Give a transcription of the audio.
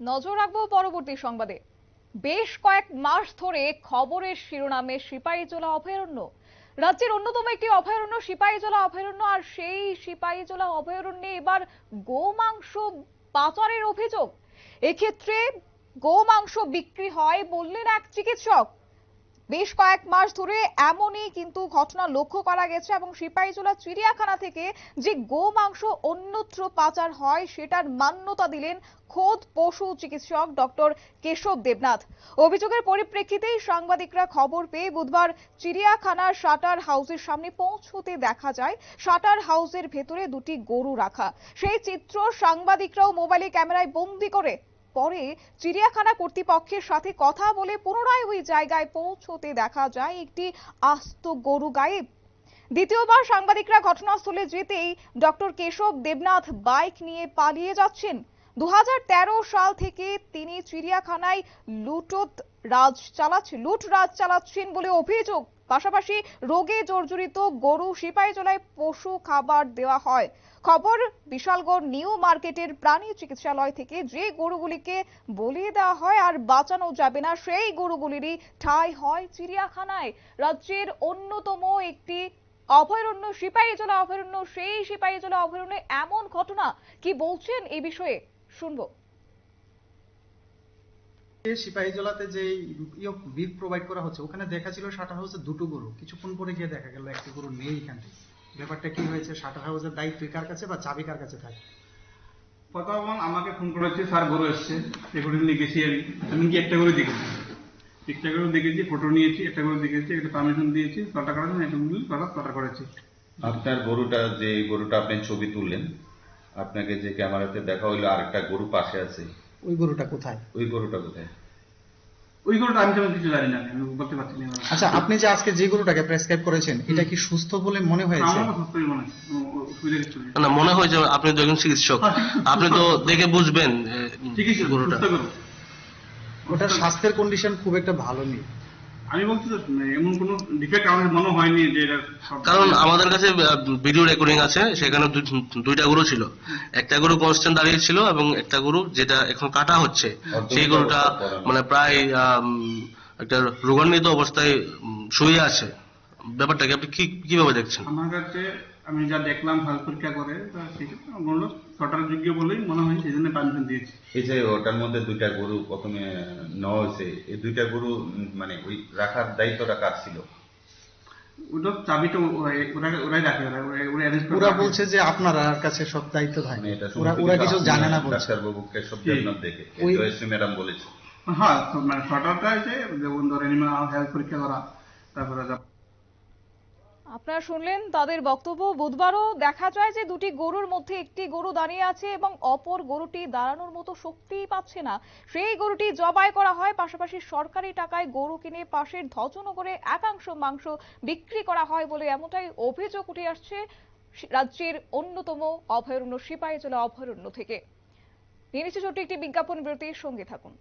নজর রাখব পরবর্তী সংবাদে। বেশ কয়েক মাস ধরে খবরের শিরোনামে সিপাহীজলা অভয়ারণ্য। রাজ্যের অন্যতম একটি অভয়ারণ্য সিপাহীজলা অভয়ারণ্য, আর সেই সিপাহীজলা অভয়ারণ্যে এবার গোমাংস পাচারের অভিযোগ। এক্ষেত্রে গোমাংস বিক্রি হয় বললেন এক চিকিৎসক। বেশ কয়েক মাস ধরে এমনই কিন্তু ঘটনা লক্ষ্য করা গেছে এবং সিপাহীজলা চিড়িয়াখানা থেকে যে গোমাংস অন্যত্র পাচার হয়, সেটার মান্যতা দিলেন খোদ পশু চিকিৎসক ডক্টর কেশব দেবনাথ। অভিযোগের পরিপ্রেক্ষিতেই সাংবাদিকরা খবর পেয়ে বুধবার চিড়িয়াখানার শাটার হাউসের সামনে পৌঁছতে দেখা যায়, শাটার হাউসের ভেতরে দুটি গরু রাখা। সেই চিত্র সাংবাদিকরাও মোবাইলে ক্যামেরায় বন্দি করে পরে চিড়িয়াখানা কর্তৃপক্ষের সাথে কথা বলে পুনরায় ওই জায়গায় পৌঁছতে দেখা যায় একটি আস্ত গরু গায়েব দ্বিতীয়বার সাংবাদিকরা ঘটনাস্থলে যেতেই ডক্টর কেশব দেবনাথ বাইক নিয়ে পালিয়ে যাচ্ছেন। দু হাজার তেরো সাল থেকে তিনি চিড়িয়াখানায় লুটত রাজ চালাচ্ছেন লুট রাজ চালাচ্ছেন বলে অভিযোগ। পাশাপাশি রোগে জর্জরিত গরু সিপাহীজলায় পশু খাবার দেওয়া হয়। খবর, বিশালগড় নিউ মার্কেটের প্রাণী চিকিৎসালয় থেকে যে গরুগুলিকে বলিয়ে দেওয়া হয় আর বাঁচানো যাবে না, সেই গরুগুলিরই ঠাঁই হয় চিড়িয়াখানায়। রাজ্যের অন্যতম একটি অভয়ারণ্য সিপাহীজলা অভয়ারণ্য, সেই সিপাহীজলা অভয়ারণ্যে এমন ঘটনা কি বলছেন এই বিষয়ে শুনব। সিপাহীজলাতে যে ইয়ে বিল প্রোভাইড করা হচ্ছে ওখানে দেখা ছিল শাটার হাউসে দুটো গরু। কিছুক্ষণ পরে গিয়ে দেখা গেল একটা গরু নেই এখান থেকে। ব্যাপারটা কি হয়েছে? শাটার হাউসের দায়িত্ব কার কাছে বা চাবি কার কাছে থাকে? প্রথম আমাকে ফোন করেছে স্যার গরু এসছে। এগুলো নিয়ে গেছি আমি। আমি কি একটা করে দেখেছি? একটা করে দেখেছি ফটো নিয়েছি একটা করে দেখেছি একটা পারমিশন দিয়েছি কটা করেছেন এগুলো কটা কটা করেছি। আপনার গরুটা যে গরুটা আপনি ছবি তুললেন আপনাকে যে ক্যামেরাতে দেখা হইল আরেকটা গরু পাশে আছে। ওই গরুটা কোথায়? ওই গরুটা কোথায়? ওই গরুটা আমি তেমন কিছু জানি না আমি বলতে পারছি না। আচ্ছা আপনি যে আজকে যে গরুটাকে প্রেসক্রাইব করেছেন এটা কি সুস্থ বলে মনে হয়েছে? আমার সুস্থই মনে অসুবিধা কিছু নেই। না মনে হয় যে আপনি তো একজন চিকিৎসক। আপনি তো দেখে বুঝবেন চিকিৎসক ঠিক আছে গরুটা। সুস্থ ওটার স্বাস্থ্যের কন্ডিশন খুব একটা ভালো নেই। আমি বলছি এমন কোনো ডিফেক্ট আমাদের মনে হয়নি যে এটা কারণ আমাদের কাছে ভিডিও রেকর্ডিং আছে সেখানে দুই- দুইটা গরু ছিল। একটা গরু কনস্ট্যান্ট দাঁড়িয়ে ছিল এবং একটা গরু যেটা এখন কাটা হচ্ছে সেই গরুটা মানে প্রায় একটা রোগান্বিত অবস্থায় শুয়ে আছে। ব্যাপারটাকে আপনি কি কীভাবে দেখছেন? আমার কাছে আমি যা দেখলাম পরীক্ষা করে তা ঠিক আছে বলল ছটার যোগ্য বলেই মনে হয় সেই জন্য পারমিশন দিয়েছি। এই যে ওটার মধ্যে দুইটা গরু প্রথমে নেওয়া হয়েছে এই দুইটা গরু মানে ওই রাখার দায়িত্বটা কার ছিল? ওটা চাবিটা ওরা- ওরাই রাখে ওরা ওরা- ওরা করে ওরা বলছে যে আপনার কাছে সব দায়িত্ব থাকে। মানে এটা ওরা ওরা কিছু জানে না বলছে। ডাক্তারবাবু কেশব জি। দেবনাথ দেখে ম্যাডাম বলেছে। হ্যাঁ মানে ছটাটা যে যেমন ধর এনিমাল হেলথ পরীক্ষা করা তারপরে আপনারা শুনলেন তাদের বক্তব্য। বুধবারও দেখা যায় যে দুটি গরুর মধ্যে একটি গরু দাঁড়িয়ে আছে এবং অপর গরুটি দাঁড়ানোর মতো শক্তিই পাচ্ছে না। সেই গরুটি জবাই করা হয়, পাশাপাশি সরকারি টাকায় গরু কিনে পাশের ধজনগরে একাংশ মাংস বিক্রি করা হয় বলে এমনটাই অভিযোগ উঠে আসছে রাজ্যের অন্যতম অভয়ারণ্য, সিপাহীজলা অভয়ারণ্য থেকে। নিয়ে নিচ্ছে ছোট্ট একটি বিজ্ঞাপন বিরতির সঙ্গে থাকুন।